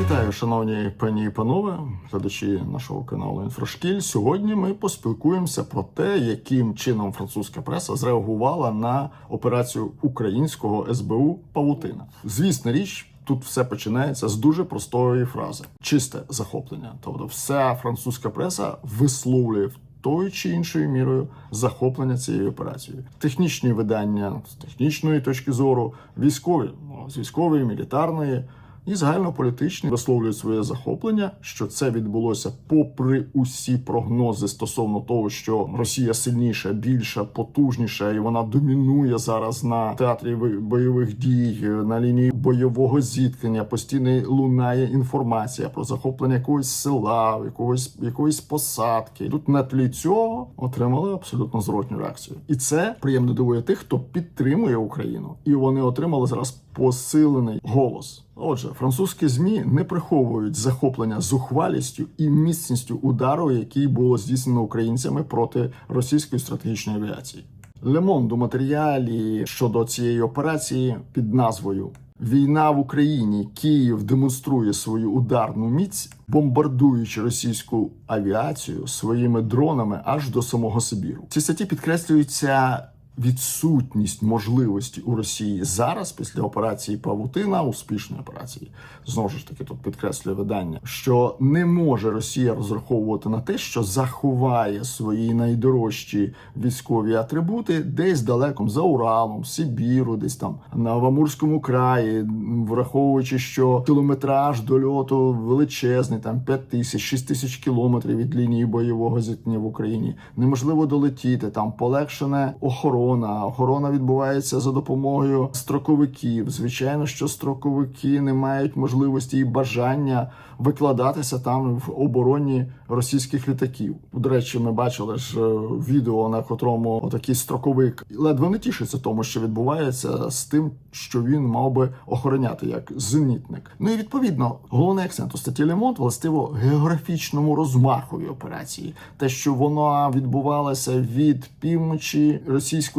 Вітаю, шановні пані і панове, глядачі нашого каналу Інфрашкіль. Сьогодні ми поспілкуємося про те, яким чином французька преса зреагувала на операцію українського СБУ Павутина. Звісна річ. Тут все починається з дуже простої фрази: чисте захоплення. Тобто, вся французька преса висловлює тою чи іншою мірою захоплення цією операцією. Технічні видання з технічної точки зору, військові ну, з військової, мілітарної і загальнополітичні висловлюють своє захоплення, що це відбулося попри усі прогнози стосовно того, що Росія сильніша, більша, потужніша, і вона домінує зараз на театрі бойових дій, на лінії бойового зіткнення. Постійно лунає інформація про захоплення якогось села, якогось якоїсь посадки. Тут на тлі цього отримали абсолютно зворотню реакцію, і це приємно дивує тих, хто підтримує Україну, і вони отримали зараз посилений голос. Отже, французькі змі не приховують захоплення зухвалістю і міцністю удару, який було здійснено українцями проти російської стратегічної авіації. Лемонд у матеріалі щодо цієї операції під назвою Війна в Україні Київ демонструє свою ударну міць, бомбардуючи російську авіацію своїми дронами аж до самого Сибіру. Ці статті підкреслюються відсутність можливості у Росії зараз, після операції Павутина, успішної операції, знову ж таки тут підкреслює видання, що не може Росія розраховувати на те, що заховає свої найдорожчі військові атрибути десь далеко за Уралом, Сибіру, десь там на Амурському краї, враховуючи, що кілометраж до льоту величезний, там 5 тисяч, 6 тисяч кілометрів від лінії бойового зіткнення в Україні. Неможливо долетіти, там полегшена охорона. Охорона відбувається за допомогою строковиків. Звичайно, що строковики не мають можливості і бажання викладатися там в обороні російських літаків. До речі, ми бачили ж е, відео, на котрому отакий строковик ледве не тішиться тому, що відбувається з тим, що він мав би охороняти як зенітник. Ну і відповідно головний акцент у статті Лемонт властиво географічному розмахові операції, те, що вона відбувалася від півночі російської.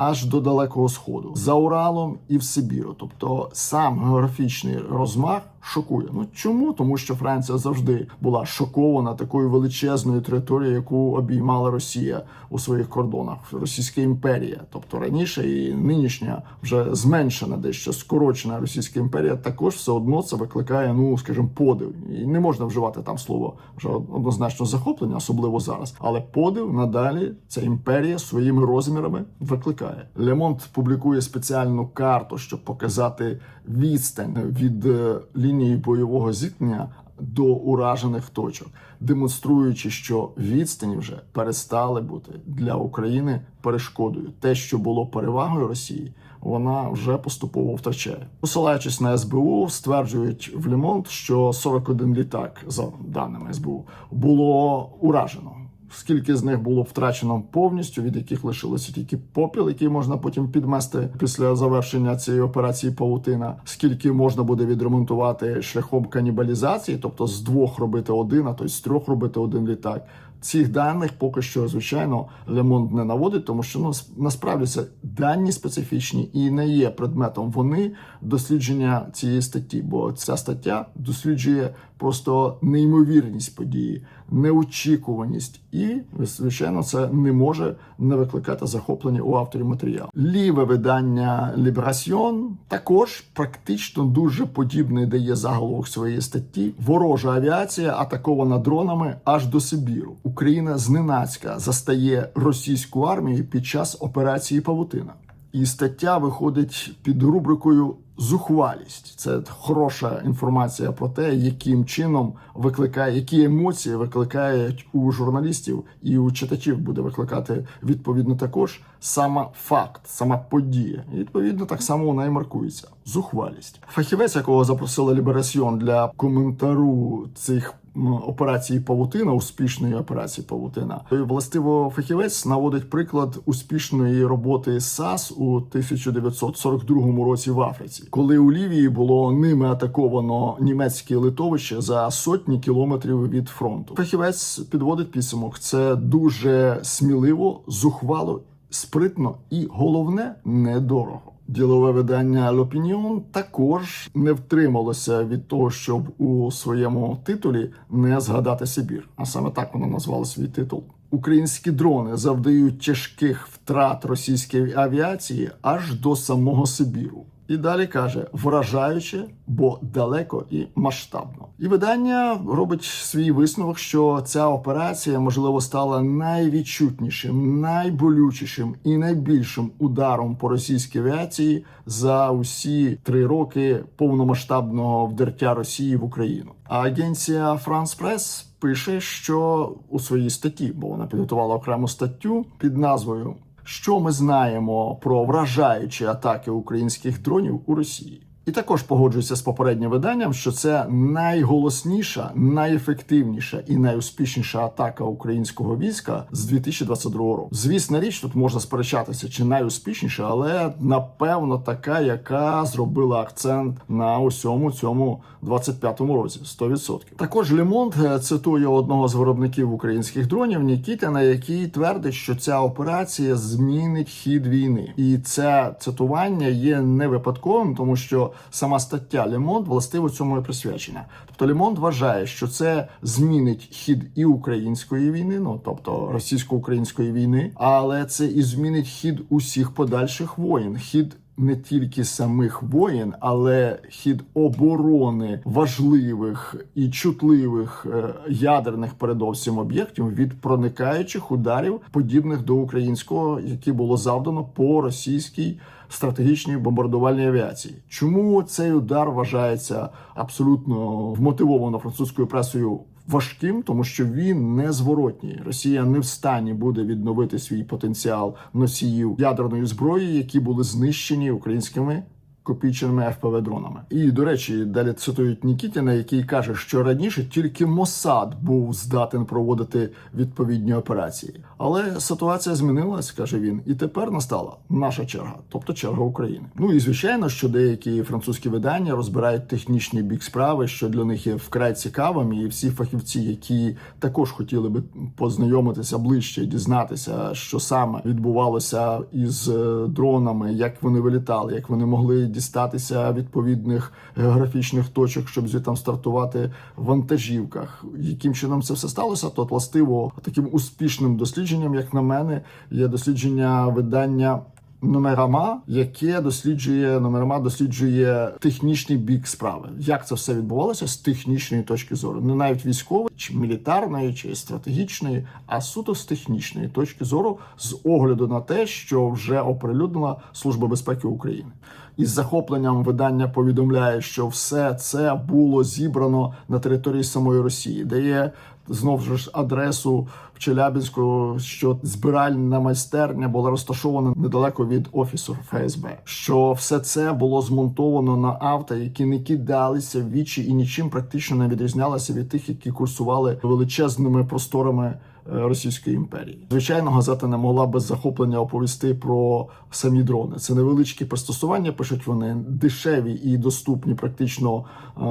Аж до далекого сходу за Уралом і в Сибіру, тобто сам географічний розмах шокує. Ну чому? Тому що Франція завжди була шокована такою величезною територією, яку обіймала Росія у своїх кордонах, Російська імперія. Тобто раніше і нинішня вже зменшена, дещо скорочена Російська імперія, також все одно це викликає, ну скажімо, подив. І не можна вживати там слово вже однозначно захоплення, особливо зараз. Але подив надалі ця імперія своїми розмірами викликає. Лемонт публікує спеціальну карту, щоб показати відстань від е, лінії бойового зіткнення до уражених точок, демонструючи, що відстані вже перестали бути для України перешкодою. Те, що було перевагою Росії, вона вже поступово втрачає. Посилаючись на СБУ, стверджують в Лемонт, що 41 літак, за даними СБУ, було уражено. Скільки з них було втрачено повністю, від яких лишилося тільки попіл, який можна потім підмести після завершення цієї операції павутина, скільки можна буде відремонтувати шляхом канібалізації, тобто з двох робити один, а то й з трьох робити один літак. Цих даних поки що, звичайно, Лемонт не наводить, тому що ну насправді це дані специфічні і не є предметом вони дослідження цієї статті, бо ця стаття досліджує просто неймовірність події, неочікуваність, і звичайно, це не може не викликати захоплення у авторів матеріалу. Ліве видання Libération також практично дуже подібний дає заголовок своєї статті. Ворожа авіація атакована дронами аж до Сибіру. Україна зненацька застає російську армію під час операції Павутина. І стаття виходить під рубрикою Зухвалість. Це хороша інформація про те, яким чином викликає, які емоції викликають у журналістів і у читачів буде викликати відповідно також сама факт, сама подія. І відповідно так само вона і маркується. Зухвалість. Фахівець, якого запросила Ліберасьйон для коментару цих операції Павутина, успішної операції Павутина. І, Властиво фахівець наводить приклад успішної роботи САС у 1942 році в Африці, коли у Лівії було ними атаковано німецьке литовище за сотні кілометрів від фронту. Фахівець підводить підсумок. Це дуже сміливо, зухвало спритно і головне недорого. Ділове видання L'Opinion також не втрималося від того, щоб у своєму титулі не згадати Сибір. А саме так воно назвало свій титул. Українські дрони завдають тяжких втрат російській авіації аж до самого Сибіру. І далі каже: вражаюче, бо далеко і масштабно. І видання робить свій висновок, що ця операція можливо стала найвідчутнішим, найболючішим і найбільшим ударом по російській авіації за усі три роки повномасштабного вдертя Росії в Україну. А агенція France Press пише, що у своїй статті, бо вона підготувала окрему статтю під назвою що ми знаємо про вражаючі атаки українських дронів у Росії. І також погоджується з попереднім виданням, що це найголосніша, найефективніша і найуспішніша атака українського війська з 2022 року. Звісна річ, тут можна сперечатися, чи найуспішніша, але напевно така, яка зробила акцент на усьому цьому 25-му році. 100%. Також Лемонт е, цитує одного з виробників українських дронів Нікітіна, який твердить, що ця операція змінить хід війни, і це цитування є не випадковим, тому що сама стаття Лемонт властиво цьому і присвячена. Тобто Лемонт вважає, що це змінить хід і української війни, ну тобто російсько-української війни, але це і змінить хід усіх подальших воєн. Хід не тільки самих воєн, але хід оборони важливих і чутливих е, ядерних передовсім об'єктів від проникаючих ударів, подібних до українського, які було завдано по російській стратегічній бомбардувальній авіації. Чому цей удар вважається абсолютно вмотивовано французькою пресою? Важким, тому що він незворотній. Росія не в стані буде відновити свій потенціал носіїв ядерної зброї, які були знищені українськими копійченими fpv дронами. І до речі, далі цитують Нікітіна, який каже, що раніше тільки Мосад був здатен проводити відповідні операції. Але ситуація змінилась, каже він, і тепер настала наша черга, тобто черга України. Ну і звичайно, що деякі французькі видання розбирають технічний бік справи, що для них є вкрай цікавим, і всі фахівці, які також хотіли би познайомитися ближче, дізнатися, що саме відбувалося із е, дронами, як вони вилітали, як вони могли дістатися відповідних географічних точок, щоб звідти стартувати в вантажівках. Яким чином це все сталося? То властиво таким успішним дослідженням, як на мене, є дослідження видання. Номерама, яке досліджує номерама, досліджує технічний бік справи. Як це все відбувалося з технічної точки зору, не навіть військової, чи мілітарної, чи стратегічної, а суто з технічної точки зору, з огляду на те, що вже оприлюднила Служба безпеки України. Із захопленням видання повідомляє, що все це було зібрано на території самої Росії, де є знову ж адресу в Челябінську, що збиральна майстерня була розташована недалеко від офісу ФСБ. Що все це було змонтовано на авто, які не кидалися в вічі і нічим практично не відрізнялися від тих, які курсували величезними просторами. Російської імперії, звичайно, газета не могла без захоплення оповісти про самі дрони. Це невеличкі пристосування. Пишуть вони дешеві і доступні, практично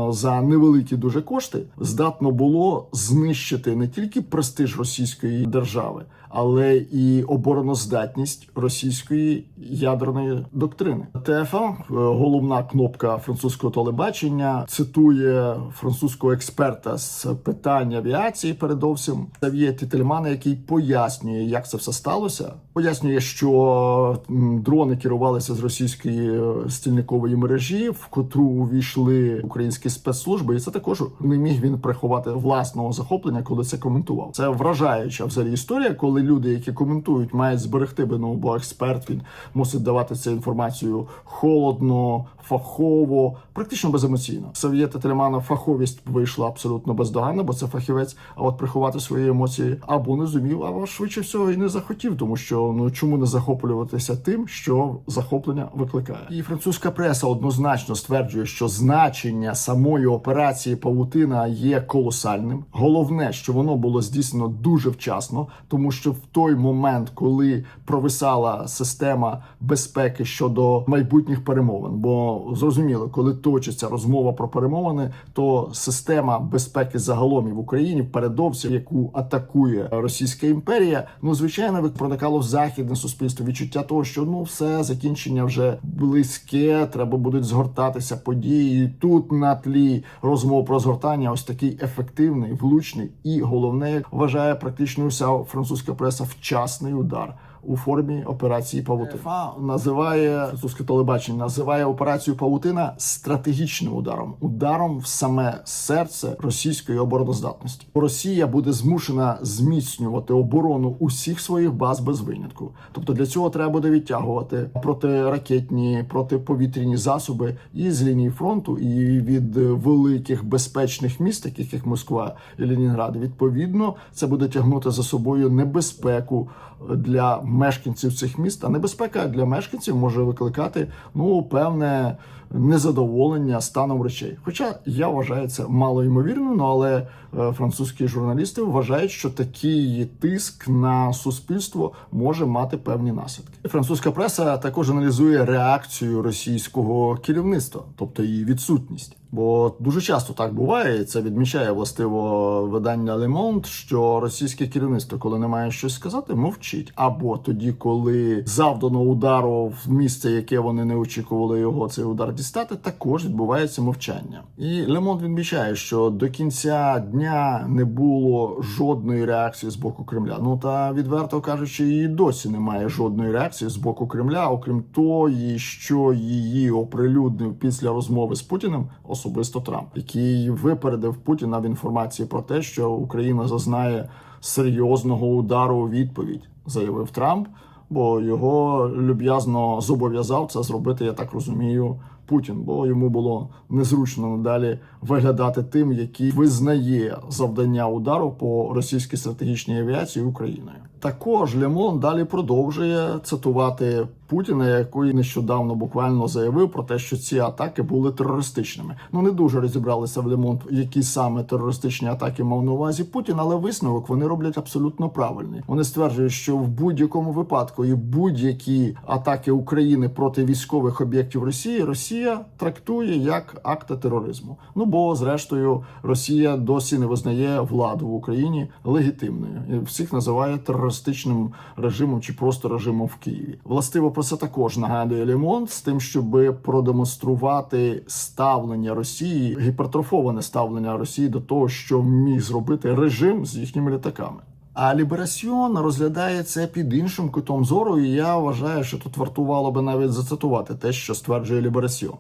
за невеликі дуже кошти. Здатно було знищити не тільки престиж російської держави, але і обороноздатність російської ядерної доктрини. ТФА, головна кнопка французького телебачення, цитує французького експерта з питань авіації. Передовсім Сав'є Тітельмана, який пояснює, як це все сталося. Пояснює, що дрони керувалися з російської стільникової мережі, в котру увійшли українські спецслужби, і це також не міг він приховати власного захоплення, коли це коментував. Це вражаюча взагалі історія, коли люди, які коментують, мають зберегти би ну, бо експерт він мусить давати цю інформацію холодно, фахово, практично беземоційно. Сав'єта Телемана фаховість вийшла абсолютно бездоганна, бо це фахівець. А от приховати свої емоції або не зумів, або швидше всього і не захотів, тому що ну чому не захоплюватися тим, що захоплення викликає. І французька преса однозначно стверджує, що значення самої операції Павутина є колосальним. Головне, що воно було здійснено дуже вчасно, тому що в той момент, коли провисала система безпеки щодо майбутніх перемовин, бо зрозуміло, коли точиться розмова про перемовини, то система безпеки загалом і в Україні, передовсім, яку атакує руйнує Російська імперія. Ну звичайно, проникало західне суспільство відчуття того, що ну все закінчення вже близьке, треба будуть згортатися події. Тут на тлі розмов про згортання, ось такий ефективний, влучний і головне, як вважає практично уся французька преса, вчасний удар. У формі операції Павутина називає французьке телебачення, називає операцію Павутина стратегічним ударом, ударом в саме серце російської обороноздатності. Росія буде змушена зміцнювати оборону усіх своїх баз без винятку. Тобто для цього треба буде відтягувати протиракетні, протиповітряні засоби і з лінії фронту, і від великих безпечних міст, таких як Москва і Ленінград. Відповідно, це буде тягнути за собою небезпеку для мешканців цих міст. А небезпека для мешканців може викликати ну певне незадоволення станом речей. Хоча я вважаю це мало ймовірно, ну, але е, французькі журналісти вважають, що такий тиск на суспільство може мати певні наслідки. Французька преса також аналізує реакцію російського керівництва, тобто її відсутність. Бо дуже часто так буває, і це відмічає властиво видання Le Monde, що російське керівництво, коли не має щось сказати, мовчить. Або тоді, коли завдано удару в місце, яке вони не очікували його цей удар дістати, також відбувається мовчання. І Monde відмічає, що до кінця дня не було жодної реакції з боку Кремля. Ну та відверто кажучи, і досі немає жодної реакції з боку Кремля, окрім тої, що її оприлюднив після розмови з Путіним особисто Трамп, який випередив Путіна в інформації про те, що Україна зазнає серйозного удару у відповідь, заявив Трамп. Бо його люб'язно зобов'язав це зробити, я так розумію, Путін, бо йому було незручно надалі виглядати тим, який визнає завдання удару по російській стратегічній авіації Україною. Також Лемон далі продовжує цитувати Путіна, який нещодавно буквально заявив про те, що ці атаки були терористичними. Ну не дуже розібралися в Лемон, які саме терористичні атаки мав на увазі Путін, але висновок вони роблять абсолютно правильний. Вони стверджують, що в будь-якому випадку і будь-які атаки України проти військових об'єктів Росії Росія трактує як акти тероризму. Ну бо зрештою Росія досі не визнає владу в Україні легітимною всіх називає терористичним режимом чи просто режимом в Києві. Властиво про це також нагадує Лемонт з тим, щоб продемонструвати ставлення Росії, гіпертрофоване ставлення Росії до того, що міг зробити режим з їхніми літаками. А Ліберасіон розглядає це під іншим кутом зору, і я вважаю, що тут вартувало би навіть зацитувати те, що стверджує Ліберасьйон.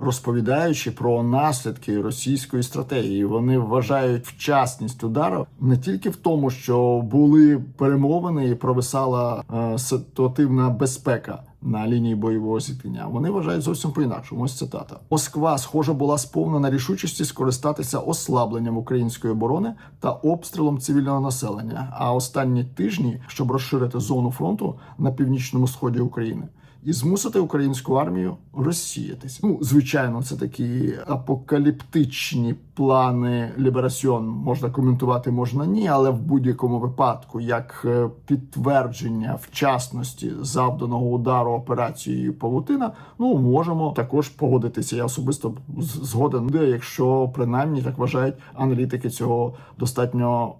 Розповідаючи про наслідки російської стратегії, вони вважають вчасність удару не тільки в тому, що були перемовини і провисала е, ситуативна безпека на лінії бойового зіткнення. Вони вважають зовсім по інакшому. Ось цитата: Москва, схоже, була сповнена рішучості скористатися ослабленням української оборони та обстрілом цивільного населення. А останні тижні, щоб розширити зону фронту на північному сході України. І змусити українську армію розсіятись. Ну, звичайно, це такі апокаліптичні плани Ліберасьон можна коментувати, можна ні, але в будь-якому випадку, як е, підтвердження вчасності завданого удару операцією Павутина, ну можемо також погодитися. Я особисто згоден, де, якщо принаймні так вважають аналітики цього достатньо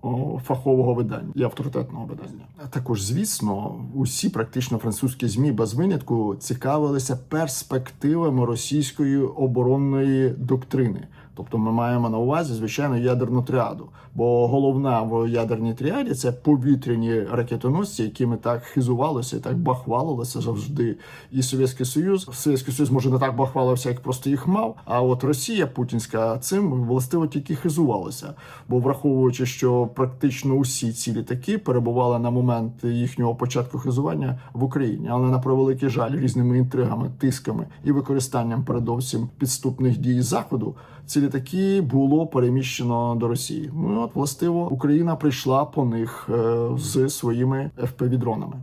фахового видання і авторитетного видання. Також, звісно, усі практично французькі змі без винятку цікавилися перспективами російської оборонної доктрини. Тобто ми маємо на увазі звичайно ядерну тріаду. Бо головна в ядерній тріаді це повітряні ракетоносці, якими так хизувалося і так бахвалилося завжди. І Совєтський Союз Совєтський Союз може не так бахвалився, як просто їх мав. А от Росія Путінська цим властиво тільки хизувалася. Бо враховуючи, що практично усі ці літаки перебували на момент їхнього початку хизування в Україні, але на превеликий жаль різними інтригами, тисками і використанням передовсім підступних дій заходу. Ці літаки було переміщено до Росії. Ну от властиво Україна прийшла по них е, з своїми FPV-дронами.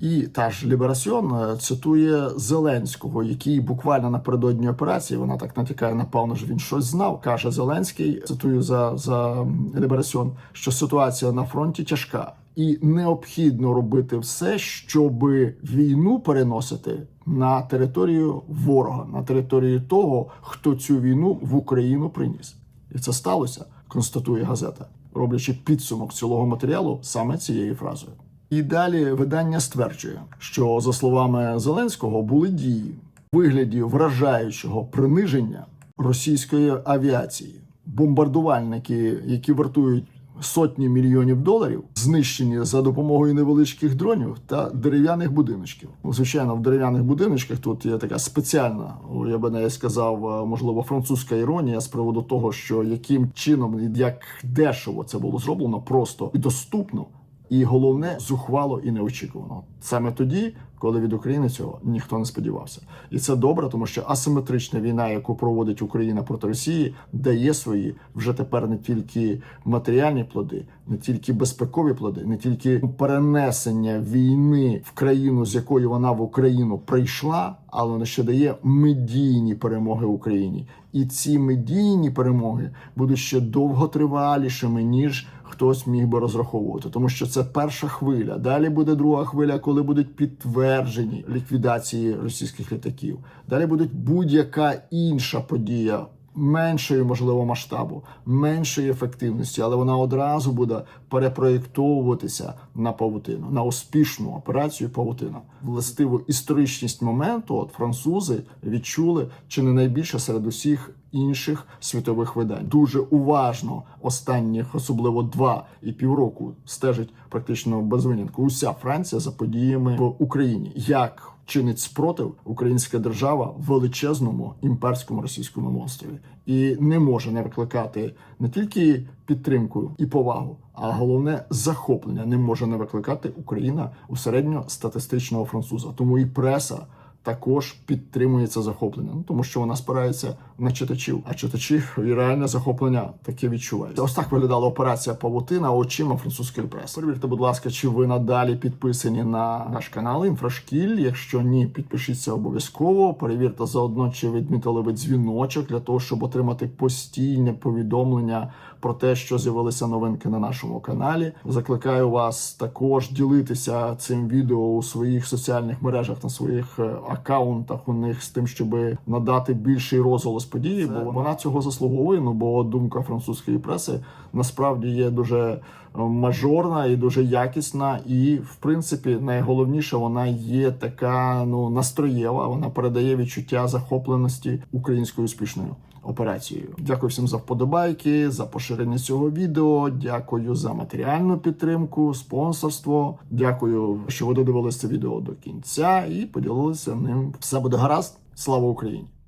І та ж Ліберасьон е, цитує Зеленського, який буквально напередодні операції вона так натякає, напевно, що він щось знав. каже Зеленський. Цитую за, за Ліберасьон, що ситуація на фронті тяжка, і необхідно робити все, щоб війну переносити на територію ворога, на територію того, хто цю війну в Україну приніс. І це сталося, констатує газета. роблячи підсумок цілого матеріалу саме цією фразою. І далі видання стверджує, що за словами Зеленського були дії у вигляді вражаючого приниження російської авіації, бомбардувальники, які вартують сотні мільйонів доларів, знищені за допомогою невеличких дронів та дерев'яних будиночків. Ну, Звичайно, в дерев'яних будиночках тут є така спеціальна, я би навіть сказав, е, можливо, французька іронія з приводу того, що яким чином і як дешево це було зроблено, просто і доступно. І головне зухвало і неочікувано саме тоді, коли від України цього ніхто не сподівався, і це добре, тому що асиметрична війна, яку проводить Україна проти Росії, дає свої вже тепер не тільки матеріальні плоди, не тільки безпекові плоди, не тільки перенесення війни в країну, з якої вона в Україну прийшла, але вона ще дає медійні перемоги Україні, і ці медійні перемоги будуть ще довготривалішими ніж хтось міг би розраховувати, тому що це перша хвиля. Далі буде друга хвиля, коли будуть підтверджені ліквідації російських літаків. Далі буде будь-яка інша подія. Меншої можливо масштабу, меншої ефективності, але вона одразу буде перепроєктовуватися на павутину, на успішну операцію павутина. Властиву історичність моменту, от французи відчули чи не найбільше серед усіх інших світових видань. Дуже уважно останніх, особливо два і півроку, стежить практично без винятку. Уся Франція за подіями в Україні. Як чинить спротив українська держава величезному імперському російському монстрові і не може не викликати не тільки підтримку і повагу, а головне захоплення не може не викликати Україна у середньостатистичного француза. Тому і преса. Також підтримує це захоплення, ну тому що вона спирається на читачів, а читачі і реальне захоплення таке відчувають. Ось так виглядала операція Павутина очима французької преси. Перевірте, будь ласка, чи ви надалі підписані на наш канал Інфрашкіль. Якщо ні, підпишіться обов'язково. Перевірте заодно, чи відмітили ви дзвіночок для того, щоб отримати постійне повідомлення про те, що з'явилися новинки на нашому каналі. Закликаю вас також ділитися цим відео у своїх соціальних мережах на своїх е, акаунтах у них з тим, щоб надати більший розголос події, бо вона цього заслуговує. Ну бо думка французької преси насправді є дуже е, мажорна і дуже якісна, і в принципі найголовніше вона є така ну настроєва. Вона передає відчуття захопленості українською успішною операцією. Дякую всім за вподобайки, за поширення цього відео. Дякую за матеріальну підтримку, спонсорство. Дякую, що ви додивилися це відео до кінця і поділилися ним. Все буде гаразд. Слава Україні!